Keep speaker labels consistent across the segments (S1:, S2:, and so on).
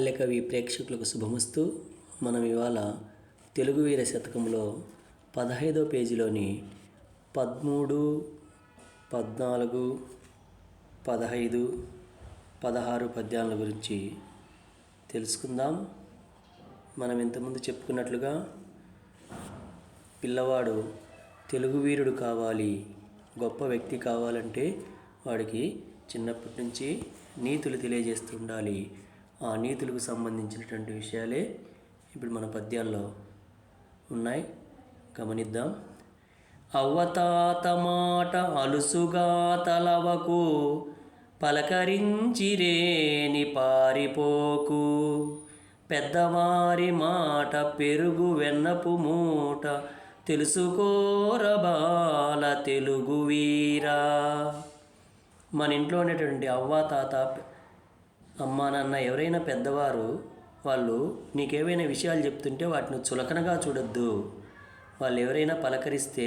S1: బాల్యకవి ప్రేక్షకులకు శుభమస్తూ. మనం ఇవాళ తెలుగు వీర శతకంలో పదహైదో పేజీలోని పదమూడు పద్నాలుగు పదహైదు పదహారు పద్యాల గురించి తెలుసుకుందాం. మనం ఇంతకుముందు చెప్పుకున్నట్లుగా పిల్లవాడు తెలుగు వీరుడు కావాలి గొప్ప వ్యక్తి కావాలంటే వాడికి చిన్నప్పటి నుంచి నీతులు తెలియజేస్తుండాలి ఆ నీతులకు సంబంధించినటువంటి విషయాలే ఇప్పుడు మన పద్యాల్లో ఉన్నాయి. గమనిద్దాం. అవ్వతాత మాట అలుసుగా తలవకు పలకరించిరేని పారిపోకు. పెద్దవారి మాట పెరుగు వెన్నపు మూట తెలుసుకోరబాల తెలుగు వీరా. మన ఇంట్లో ఉండేటువంటి అవ్వ తాత అమ్మ నాన్న ఎవరైనా పెద్దవారు వాళ్ళు నీకేవైనా విషయాలు చెప్తుంటే వాటిని చులకనగా చూడొద్దు. వాళ్ళు ఎవరైనా పలకరిస్తే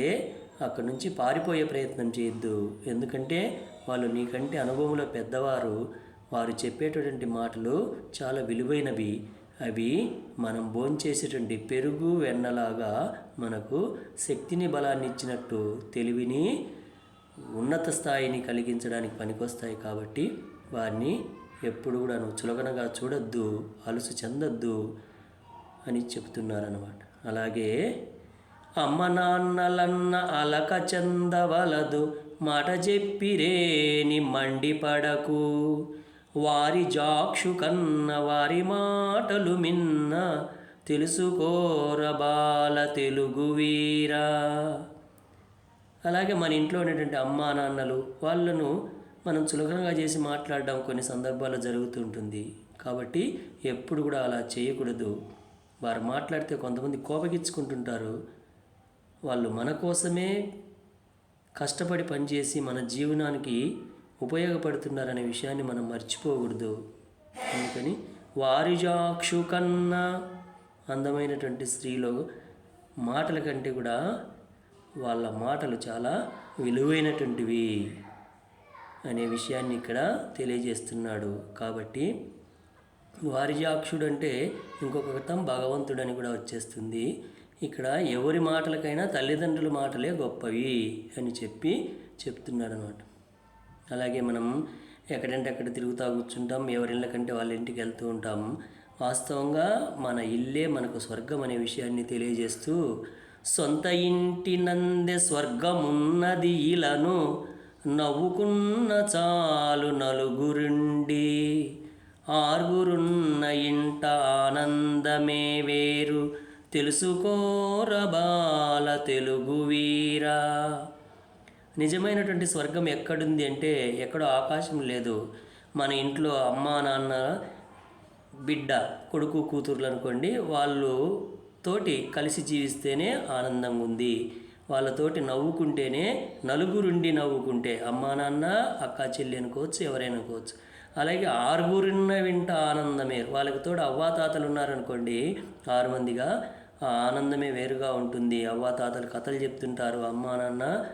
S1: అక్కడి నుంచి పారిపోయే ప్రయత్నం చేయొద్దు. ఎందుకంటే వాళ్ళు నీకంటే అనుభవంలో పెద్దవారు. వారు చెప్పేటటువంటి మాటలు చాలా విలువైనవి. అవి మనం భోంచేసేటువంటి పెరుగు వెన్నలాగా మనకు శక్తిని బలాన్ని ఇచ్చినట్టు తెలివిని ఉన్నత స్థాయిని కలిగించడానికి పనికొస్తాయి కాబట్టి వారిని ఎప్పుడు కూడా నువ్వు చులకనగా చూడొద్దు అలుసు చెందొద్దు అని చెప్తున్నారన్నమాట. అలాగే అమ్మ నాన్నలన్న అలక చెందవలదు మాట చెప్పిరేని మండిపడకు. వారి జాక్షు కన్న వారి మాటలు మిన్న తెలుసుకోరబాల తెలుగు వీరా. అలాగే మన ఇంట్లో ఉన్నటువంటి అమ్మా నాన్నలు వాళ్ళను మనం చులకనగా చేసి మాట్లాడడం కొన్ని సందర్భాల్లో జరుగుతుంటుంది. కాబట్టి ఎప్పుడు కూడా అలా చేయకూడదు. వారు మాట్లాడితే కొంతమంది కోపగించుకుంటుంటారు. వాళ్ళు మన కోసమే కష్టపడి పనిచేసి మన జీవనానికి ఉపయోగపడుతున్నారనే విషయాన్ని మనం మర్చిపోకూడదు. అందుకని వారిజాక్షు కన్నా అందమైనటువంటి స్త్రీలో మాటల కంటే కూడా వాళ్ళ మాటలు చాలా విలువైనటువంటివి. అనే విషయాన్ని ఇక్కడ తెలియజేస్తున్నాడు. కాబట్టి వారిజాక్షుడు అంటే ఇంకొక కథం భగవంతుడు అని కూడా వచ్చేస్తుంది. ఇక్కడ ఎవరి మాటలకైనా తల్లిదండ్రుల మాటలే గొప్పవి అని చెప్పి చెప్తున్నాడు అనమాట అలాగే మనం ఎక్కడంటే అక్కడ తిరుగుతూ కూర్చుంటాం ఎవరిళ్ళ కంటే వాళ్ళ ఇంటికి వెళ్తూ ఉంటాం. వాస్తవంగా మన ఇల్లే మనకు స్వర్గం అనే విషయాన్ని తెలియజేస్తూ సొంత ఇంటి నందే స్వర్గమున్నది ఇలాను నవ్వుకున్న చాలు నలుగురుండి ఆరుగురున్న ఇంట ఆనందమే వేరు. తెలుసుకోరబాల తెలుగు వీరా. నిజమైనటువంటి స్వర్గం ఎక్కడుంది అంటే ఎక్కడో ఆకాశం లేదు. మన ఇంట్లో అమ్మ నాన్న బిడ్డ కొడుకు కూతుర్లు అనుకోండి వాళ్ళు తోటి కలిసి జీవిస్తేనే ఆనందంగా ఉంది. వాళ్ళతోటి నవ్వుకుంటేనే నలుగురుండి నవ్వుకుంటే అమ్మా నాన్న అక్క చెల్లి అనుకోవచ్చు ఎవరైనా అనుకోవచ్చు అలాగే ఆరుగురున్న వింట ఆనందమే. వాళ్ళకి తోడు అవ్వాతాతలు ఉన్నారనుకోండి ఆరు మందిగా ఆ ఆనందమే వేరుగా ఉంటుంది. అవ్వాతాతలు కథలు చెప్తుంటారు అమ్మా నాన్న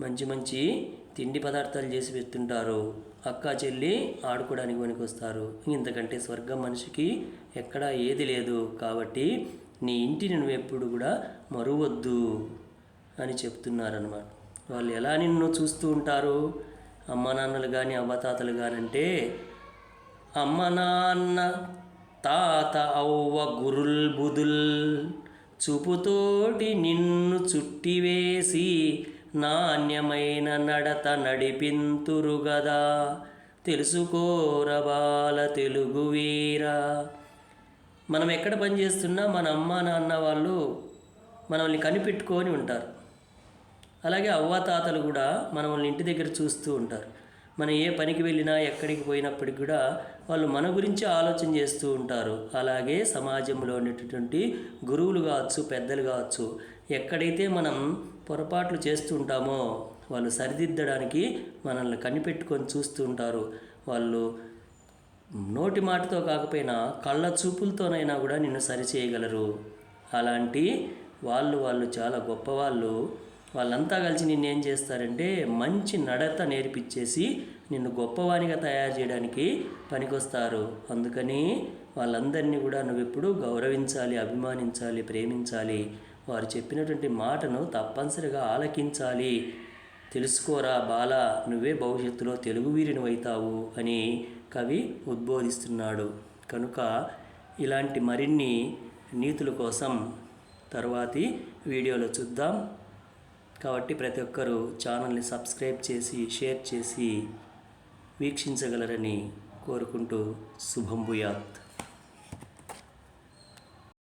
S1: మంచి మంచి తిండి పదార్థాలు చేసి పెడుతుంటారు అక్క చెల్లి ఆడుకోవడానికి పనికొస్తారు. ఇంతకంటే స్వర్గం మనిషికి ఎక్కడా ఏది లేదు కాబట్టి నీ ఇంటిని నువ్వు ఎప్పుడు కూడా మరువద్దు. అని చెప్తున్నారనమాట వాళ్ళు ఎలా నిన్ను చూస్తూ ఉంటారు అమ్మ నాన్నలు కానీ అవ్వతాతలు కానంటే అంటే అమ్మ నాన్న తాత అవ్వ గురుల్ బుదుల్ చూపుతోటి నిన్ను చుట్టివేసి నాణ్యమైన నడత నడిపింతురు గదా. తెలుసుకోరబాల తెలుగు వీరా. మనం ఎక్కడ పని చేస్తున్నా మన అమ్మ నాన్న వాళ్ళు మనల్ని కనిపెట్టుకొని ఉంటారు. అలాగే అవ్వాతాతలు కూడా మనల్ని ఇంటి దగ్గర చూస్తూ ఉంటారు. మనం ఏ పనికి వెళ్ళినా ఎక్కడికి పోయినప్పటికి కూడా వాళ్ళు మన గురించి ఆలోచన చేస్తూ ఉంటారు. అలాగే సమాజంలో ఉండేటటువంటి గురువులు కావచ్చు పెద్దలు కావచ్చు ఎక్కడైతే మనం పొరపాట్లు చేస్తూ ఉంటామో వాళ్ళు సరిదిద్దడానికి మనల్ని కనిపెట్టుకొని చూస్తూ ఉంటారు. వాళ్ళు నోటి మాటతో కాకపోయినా కళ్ళ చూపులతోనైనా కూడా నిన్ను సరిచేయగలరు అలాంటి వాళ్ళు వాళ్ళు చాలా గొప్పవాళ్ళు. వాళ్ళంతా కలిసి నిన్ను ఏం చేస్తారంటే మంచి నడత నేర్పించేసి నిన్ను గొప్పవానిగా తయారు చేయడానికి పనికొస్తారు. అందుకని వాళ్ళందరినీ కూడా నువ్వెప్పుడు గౌరవించాలి అభిమానించాలి ప్రేమించాలి. వారు చెప్పినటువంటి మాటను తప్పనిసరిగా ఆలకించాలి. తెలుసుకోరా బాల నువ్వే భవిష్యత్తులో తెలుగు వీరిని అవుతావు అని కవి ఉద్బోధిస్తున్నాడు. కనుక ఇలాంటి మరిన్ని నీతుల కోసం తర్వాతి వీడియోలో చూద్దాం. కాబట్టి ప్రతి ఒక్కరూ ఛానల్ని సబ్స్క్రైబ్ చేసి షేర్ చేసి వీక్షించగలరని కోరుకుంటూ శుభం భూయాత్.